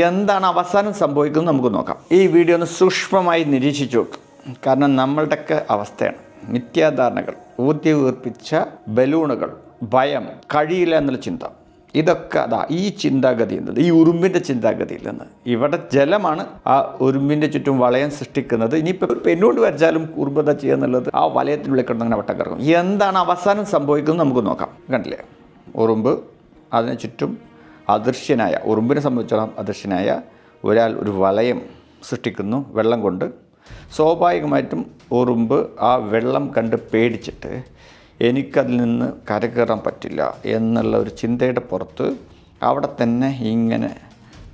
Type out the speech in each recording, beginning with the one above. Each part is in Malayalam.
എന്താണ് അവസാനം സംഭവിക്കുന്നത് നമുക്ക് നോക്കാം. ഈ വീഡിയോ ഒന്ന് സൂക്ഷ്മമായി നിരീക്ഷിച്ചു നോക്കും. കാരണം നമ്മളുടെയൊക്കെ അവസ്ഥയാണ്. മിഥ്യാധാരണകൾ ഊർജീർപ്പിച്ച ബലൂണുകൾ ഭയം കഴിയില്ല എന്നുള്ള ചിന്ത. ഇതൊക്കെ അതാ ഈ ചിന്താഗതി എന്നത് ഈ ഉറുമ്പിന്റെ ചിന്താഗതിയിൽ നിന്ന് ഇവിടെ ജലമാണ് ആ ഉറുമ്പിന്റെ ചുറ്റും വളയം സൃഷ്ടിക്കുന്നത്. ഇനിയിപ്പോൾ പെണ്ണുകൊണ്ട് വരച്ചാലും ഉറുമ്പത ചെയ്യുക എന്നുള്ളത് ആ വലയത്തിനുള്ളിൽ കിടന്ന് അങ്ങനെ വട്ടം കറങ്ങും. എന്താണ് അവസാനം സംഭവിക്കുന്നത് നമുക്ക് നോക്കാം. കണ്ടില്ലേ? ഉറുമ്പ് അതിന് ചുറ്റും അദൃശ്യനായ ഉറുമ്പിനെ സംബന്ധിച്ചിടത്തോളം അദൃശ്യനായ ഒരാൾ ഒരു വലയം സൃഷ്ടിക്കുന്നു വെള്ളം കൊണ്ട്. സ്വാഭാവികമായിട്ടും ഉറുമ്പ് ആ വെള്ളം കണ്ട് പേടിച്ചിട്ട് എനിക്കതിൽ നിന്ന് കരകയറാൻ പറ്റില്ല എന്നുള്ള ഒരു ചിന്തയുടെ പുറത്ത് അവിടെ തന്നെ ഇങ്ങനെ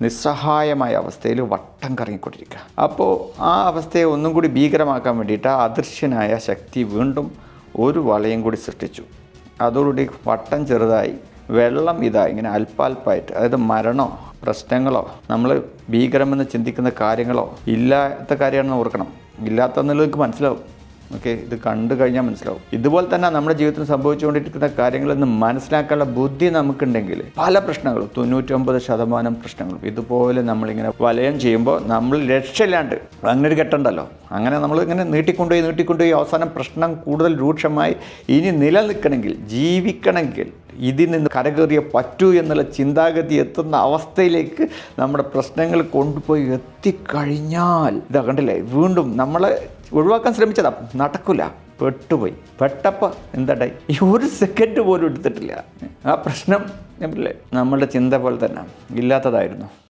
നിസ്സഹായമായ അവസ്ഥയിൽ വട്ടം കറങ്ങിക്കൊണ്ടിരിക്കുക. അപ്പോൾ ആ അവസ്ഥയെ ഒന്നും കൂടി ഭീകരമാക്കാൻ വേണ്ടിയിട്ട് അദൃശ്യനായ ശക്തി വീണ്ടും ഒരു വലയം കൂടി സൃഷ്ടിച്ചു. അതോടുകൂടി വട്ടം ചെറുതായി വെള്ളം ഇതാ ഇങ്ങനെ അല്പാൽപ്പായിട്ട് അതായത് മരണോ പ്രശ്നങ്ങളോ നമ്മൾ ഭീകരമെന്ന് ചിന്തിക്കുന്ന കാര്യങ്ങളോ ഇല്ലാത്ത കാര്യമാണെന്ന് ഓർക്കണം. ഇല്ലാത്തെന്നുള്ളത് മനസ്സിലാവും. ഓക്കെ ഇത് കണ്ടു കഴിഞ്ഞാൽ മനസ്സിലാവും. ഇതുപോലെ തന്നെ നമ്മുടെ ജീവിതത്തിൽ സംഭവിച്ചുകൊണ്ടിരിക്കുന്ന കാര്യങ്ങളെന്ന് മനസ്സിലാക്കാനുള്ള ബുദ്ധി നമുക്കുണ്ടെങ്കിൽ പല പ്രശ്നങ്ങളും തൊണ്ണൂറ്റൊമ്പത് ശതമാനം പ്രശ്നങ്ങളും ഇതുപോലെ നമ്മളിങ്ങനെ വലയം ചെയ്യുമ്പോൾ നമ്മൾ രക്ഷയില്ലാണ്ട് അങ്ങനെ ഒരു ഘട്ടമുണ്ടല്ലോ അങ്ങനെ നമ്മൾ ഇങ്ങനെ നീട്ടിക്കൊണ്ടുപോയി നീട്ടിക്കൊണ്ടുപോയി അവസാനം പ്രശ്നം കൂടുതൽ രൂക്ഷമായി. ഇനി നിലനിൽക്കണമെങ്കിൽ ജീവിക്കണമെങ്കിൽ ഇതിൽ നിന്ന് കരകയറിയ പറ്റൂ എന്നുള്ള ചിന്താഗതി എത്തുന്ന അവസ്ഥയിലേക്ക് നമ്മുടെ പ്രശ്നങ്ങൾ കൊണ്ടുപോയി എത്തിക്കഴിഞ്ഞാൽ ഇതാ കണ്ടില്ലേ വീണ്ടും നമ്മളെ ഒഴിവാക്കാൻ ശ്രമിച്ചതാ നടക്കില്ല പെട്ടുപോയി. പെട്ടപ്പോൾ എന്താ ഈ ഒരു സെക്കൻഡ് പോലും എടുത്തിട്ടില്ല. ആ പ്രശ്നം നമ്മളുടെ ചിന്ത പോലെ തന്നെ ഇല്ലാത്തതായിരുന്നു.